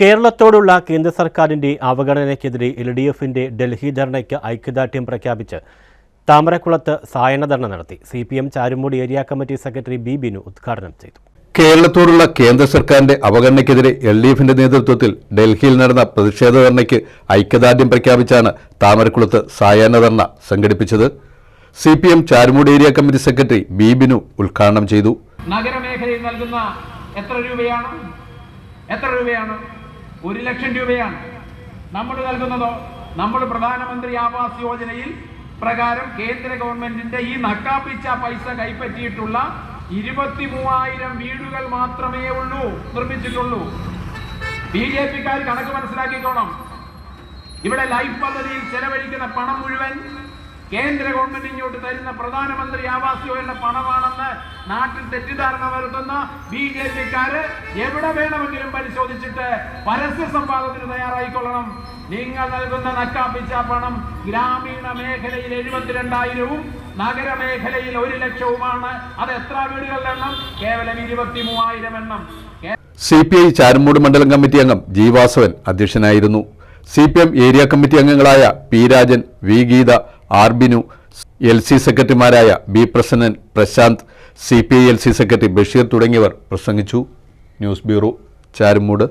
കേരളത്തോടുള്ള കേന്ദ്ര സർക്കാരിന്റെ അവഗണനയ്ക്കെതിരെ L D എഫിന്റെ ഡൽഹി ധർണയ്ക്ക് ഐക്യദാർഢ്യം പ്രഖ്യാപിച്ച് താമരക്കുളത്ത് സായന ധർണ നടത്തി. C P M ചാരുമൂടി area committee secretary B Binu ഉദ്ഘാടനം ചെയ്തു. കേരളത്തോടുള്ള കേന്ദ്ര സർക്കാരിന്റെ അവഗണനയ്ക്കെതിരെ എൽ ഡി എഫിന്റെ നേതൃത്വത്തിൽ ഡൽഹിയിൽ നടന്ന പ്രതിഷേധ ധർണയ്ക്ക് ഐക്യദാർഢ്യം പ്രഖ്യാപിച്ചാണ് താമരക്കുളത്ത് സായാഹ്ന ധർണ സംഘടിപ്പിച്ചത്. C P M ചാരുമൂടി area committee secretary B Binu ഉദ്ഘാടനം ചെയ്തു. നഗരമേഖലയിൽ നൽകുന്ന എത്ര രൂപയാണ്? എത്ര രൂപയാണ്? ഒരു ലക്ഷം രൂപയാണ് നമ്മൾ നൽകുന്നതോ. നമ്മൾ പ്രധാനമന്ത്രി ആവാസ് യോജനയിൽ പ്രകാരം കേന്ദ്ര ഗവൺമെന്റിന്റെ ഈ നക്കാപ്പിച്ച പൈസ കൈപ്പറ്റിയിട്ടുള്ള ഇരുപത്തി മൂവായിരം വീടുകൾ മാത്രമേ ഉള്ളൂ നിർമ്മിച്ചിട്ടുള്ളൂ. ബി ജെ പിക്കാർ കണക്ക് മനസ്സിലാക്കിക്കോണം. ഇവിടെ ലൈഫ് പദ്ധതിയിൽ ചെലവഴിക്കുന്ന പണം മുഴുവൻ കേന്ദ്ര ഗവൺമെന്റ് ഇങ്ങോട്ട് തരുന്ന പ്രധാനമന്ത്രി ആവാസ് യോജന പണമാണെന്ന് നാട്ടിൽ തെറ്റിദ്ധാരണ വരുത്തുന്ന ബി ജെ പിക്കാര് എവിടെ വേണമെങ്കിലും പരിശോധിച്ചിട്ട് പരസ്യ സംവാദത്തിന് തയ്യാറായിക്കൊള്ളണം. നിങ്ങൾ നൽകുന്ന നക്കാപ്പിച്ച പണം ഗ്രാമീണ മേഖലയിൽ എഴുപത്തിരണ്ടായിരവും നഗരമേഖലയിൽ ഒരു ലക്ഷവുമാണ്. അത് എത്ര വീടുകളുടെ എണ്ണം? കേവലം ഇരുപത്തി മൂവായിരം എണ്ണം സി പി ഐ ചാരുമൂട് മണ്ഡലം കമ്മിറ്റി അംഗം ജീവാസവൻ അധ്യക്ഷനായിരുന്നു. C P M area committee അംഗങ്ങളായ P Rajan V Geetha ആർബിനു L C സെക്രട്ടറിമാരായ B Prasannan Prashanth C P I L C secretary Basheer തുടങ്ങിയവർ പ്രസംഗിച്ചു. News bureau Charumood.